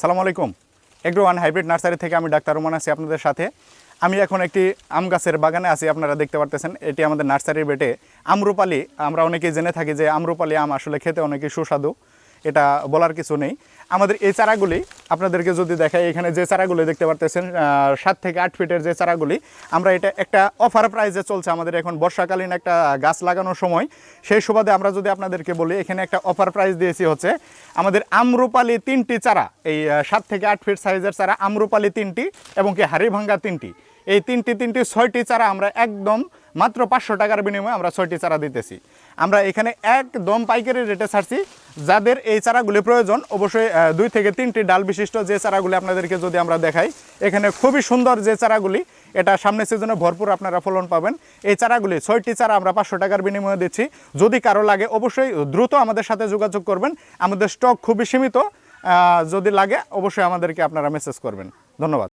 সালাম আলাইকুম। Agro one hybrid nursery থেকে আমি ডাক্তার রোমান আছি আপনাদের সাথে। আমি এখন একটি আম গাছের বাগানে আছি, আপনারা দেখতে পারতেছেন। এটি আমাদের নার্সারির বেটে আমরুপালি। আমরা অনেকেই জেনে থাকি যে আমরুপালি আম আসলে খেতে অনেকেই সুস্বাদু। এটা বলার কিছু নেই। আমাদের এই চারাগুলি আপনাদেরকে যদি দেখাই, এখানে যে চারাগুলি দেখতে পারতেছেন সাত থেকে আট ফিটের যে চারাগুলি, আমরা এটা একটা অফার প্রাইসে চলছে আমাদের এখন বর্ষাকালীন একটা গাছ লাগানোর সময়। সেই সুবাদে আমরা যদি আপনাদেরকে বলি, এখানে একটা অফার প্রাইস দিয়েছি হচ্ছে আমাদের আমরুপালি তিনটি চারা, এই সাত থেকে আট ফিট সাইজের চারা, আমরুপালি তিনটি এবং কি হাড়িভাঙ্গা তিনটি। এই তিনটি তিনটি ছয়টি চারা আমরা একদম মাত্র পাঁচশো টাকার বিনিময়ে আমরা ছয়টি চারা দিতেছি। আমরা এখানে একদম পাইকারি রেটে ছাড়ছি। যাদের এই চারাগুলি প্রয়োজন, অবশ্যই দুই থেকে তিনটি ডাল বিশিষ্ট যে চারাগুলি আপনাদেরকে যদি আমরা দেখাই, এখানে খুবই সুন্দর যে চারাগুলি, এটা সামনের সিজনে ভরপুর আপনারা ফলন পাবেন। এই চারাগুলি, ছয়টি চারা আমরা পাঁচশো টাকার বিনিময়ে দিচ্ছি। যদি কারও লাগে, অবশ্যই দ্রুত আমাদের সাথে যোগাযোগ করবেন। আমাদের স্টক খুবই সীমিত যদি লাগে, অবশ্যই আমাদেরকে আপনারা মেসেজ করবেন। ধন্যবাদ।